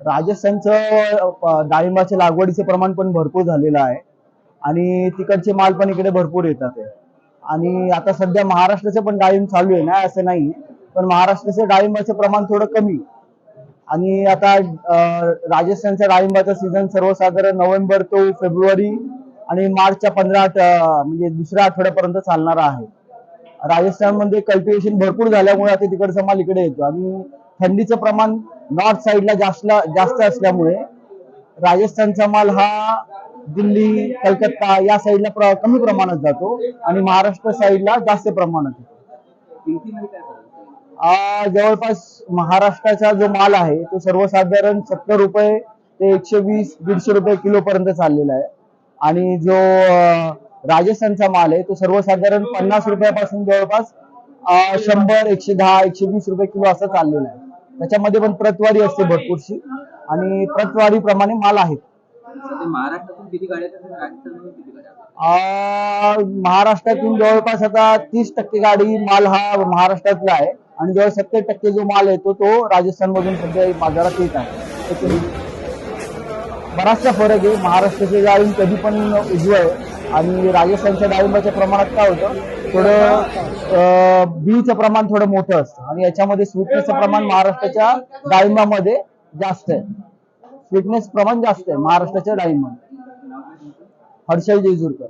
राजस्थानचं डाळिंबाच्या लागवडीचे प्रमाण पण भरपूर झालेलं आहे. आणि तिकडचे माल पण इकडे भरपूर येतात आणि आता सध्या महाराष्ट्राचं पण डाळिंब चालू आहे ना असं नाही. पण महाराष्ट्राचं डाळिंबाचं प्रमाण थोडं कमी. आणि आता राजस्थानच्या राजस्थानचा डाळिंबाचा सीझन सर्वसाधारण नोव्हेंबर तो फेब्रुवारी आणि मार्चच्या पंधरा म्हणजे दुसऱ्या आठवड्यापर्यंत चालणारा आहे. राजस्थानमध्ये कल्टिवेशन भरपूर झाल्यामुळे आता तिकडचा माल इकडे येतो. आणि थंडीचं प्रमाण नॉर्थ साईडला जास्त जास्त असल्यामुळे राजस्थानचा माल हा दिल्ली कलकत्ता या साईडला प्र- कमी प्रमाणात जातो आणि महाराष्ट्र साईडला जास्त प्रमाणात येतो. जवळपास महाराष्ट्राचा जो माल आहे तो सर्वसाधारण सत्तर रुपये ते एकशे वीस दीडशे रुपये किलो पर्यंत चाललेला आहे. आणि जो राजस्थानचा माल आहे तो सर्वसाधारण पन्नास रुपयापासून जवळपास शंभर एकशे दहा एकशे वीस रुपये किलो असं चाललेला आहे. त्याच्यामध्ये पण प्रतवारी असते भरपूरशी. आणि प्रतवारी प्रमाणे माल आहेत. महाराष्ट्रातून किती गाड्या जवळपास आता तीस टक्के गाडी माल हा महाराष्ट्रातला आहे. आणि जवळ सत्तर टक्के जो माल येतो तो राजस्थान मधून सध्या बाजारात येत आहे. बराचसा फरक आहे. महाराष्ट्राचे डाळिंब कधी पण उजवं आहे. आणि राजस्थानच्या डाळिंबाच्या प्रमाणात काय होतं? थोडं बीचं प्रमाण थोडं मोठं असतं. आणि याच्यामध्ये स्वीटनेसचं प्रमाण महाराष्ट्राच्या डाळिंबामध्ये जास्त आहे. स्वीटनेस प्रमाण जास्त आहे महाराष्ट्राच्या डाळिंबामध्ये. हर्षल जेजूरकर.